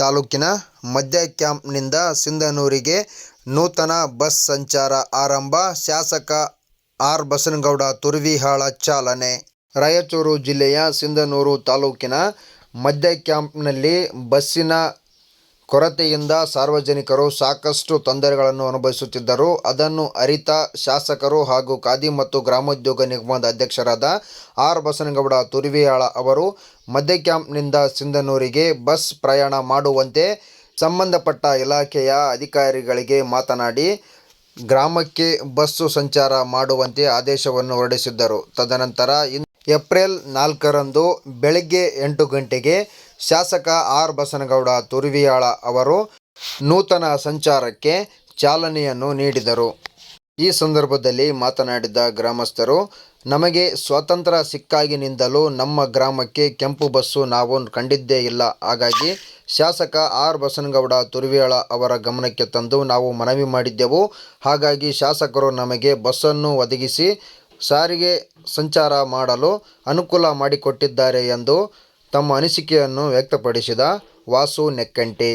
ತಾಲೂಕಿನ ಮಧ್ಯ ಕ್ಯಾಂಪ್ನಿಂದ ಸಿಂಧನೂರಿಗೆ ನೂತನ ಬಸ್ ಸಂಚಾರ ಆರಂಭ. ಶಾಸಕ ಆರ್. ಬಸನಗೌಡ ತುರ್ವಿಹಾಳ ಚಾಲನೆ. ರಾಯಚೂರು ಜಿಲ್ಲೆಯ ಸಿಂಧನೂರು ತಾಲೂಕಿನ ಮಧ್ಯ ಕ್ಯಾಂಪ್ನಲ್ಲಿ ಬಸ್ಸಿನ ಕೊರತೆಯಿಂದ ಸಾರ್ವಜನಿಕರು ಸಾಕಷ್ಟು ತೊಂದರೆಗಳನ್ನು ಅನುಭವಿಸುತ್ತಿದ್ದರು. ಅದನ್ನು ಅರಿತ ಶಾಸಕರು ಹಾಗೂ ಖಾದಿ ಮತ್ತು ಗ್ರಾಮೋದ್ಯೋಗ ನಿಗಮದ ಅಧ್ಯಕ್ಷರಾದ ಆರ್ ಬಸನಗೌಡ ತುರಿವಿಯಾಳ ಅವರು ಮದ್ಯ ಕ್ಯಾಂಪ್ನಿಂದ ಸಿಂಧನೂರಿಗೆ ಬಸ್ ಪ್ರಯಾಣ ಮಾಡುವಂತೆ ಸಂಬಂಧಪಟ್ಟ ಇಲಾಖೆಯ ಅಧಿಕಾರಿಗಳಿಗೆ ಮಾತನಾಡಿ, ಗ್ರಾಮಕ್ಕೆ ಬಸ್ಸು ಸಂಚಾರ ಮಾಡುವಂತೆ ಆದೇಶವನ್ನು ಹೊರಡಿಸಿದ್ದರು. ತದನಂತರ ಏಪ್ರಿಲ್ ನಾಲ್ಕರಂದು ಬೆಳಗ್ಗೆ ಎಂಟು ಗಂಟೆಗೆ ಶಾಸಕ ಆರ್ ಬಸನಗೌಡ ತುರುವಿಯಾಳ ಅವರು ನೂತನ ಸಂಚಾರಕ್ಕೆ ಚಾಲನೆಯನ್ನು ನೀಡಿದರು. ಈ ಸಂದರ್ಭದಲ್ಲಿ ಮಾತನಾಡಿದ ಗ್ರಾಮಸ್ಥರು, ನಮಗೆ ಸ್ವಾತಂತ್ರ್ಯ ಸಿಕ್ಕಾಗಿನಿಂದಲೂ ನಮ್ಮ ಗ್ರಾಮಕ್ಕೆ ಕೆಂಪು ಬಸ್ಸು ನಾವು ಕಂಡಿದ್ದೇ ಇಲ್ಲ. ಹಾಗಾಗಿ ಶಾಸಕ ಆರ್ ಬಸನಗೌಡ ತುರ್ವಿಯಾಳ ಅವರ ಗಮನಕ್ಕೆ ತಂದು ನಾವು ಮನವಿ ಮಾಡಿದ್ದೆವು. ಹಾಗಾಗಿ ಶಾಸಕರು ನಮಗೆ ಬಸ್ಸನ್ನು ಒದಗಿಸಿ, ಸಾರಿಗೆ ಸಂಚಾರ ಮಾಡಲು ಅನುಕೂಲ ಮಾಡಿಕೊಟ್ಟಿದ್ದಾರೆ ಎಂದು ತಮ್ಮ ಅನಿಸಿಕೆಯನ್ನು ವ್ಯಕ್ತಪಡಿಸಿದ ವಾಸು ನೆಕ್ಕಂಟಿ.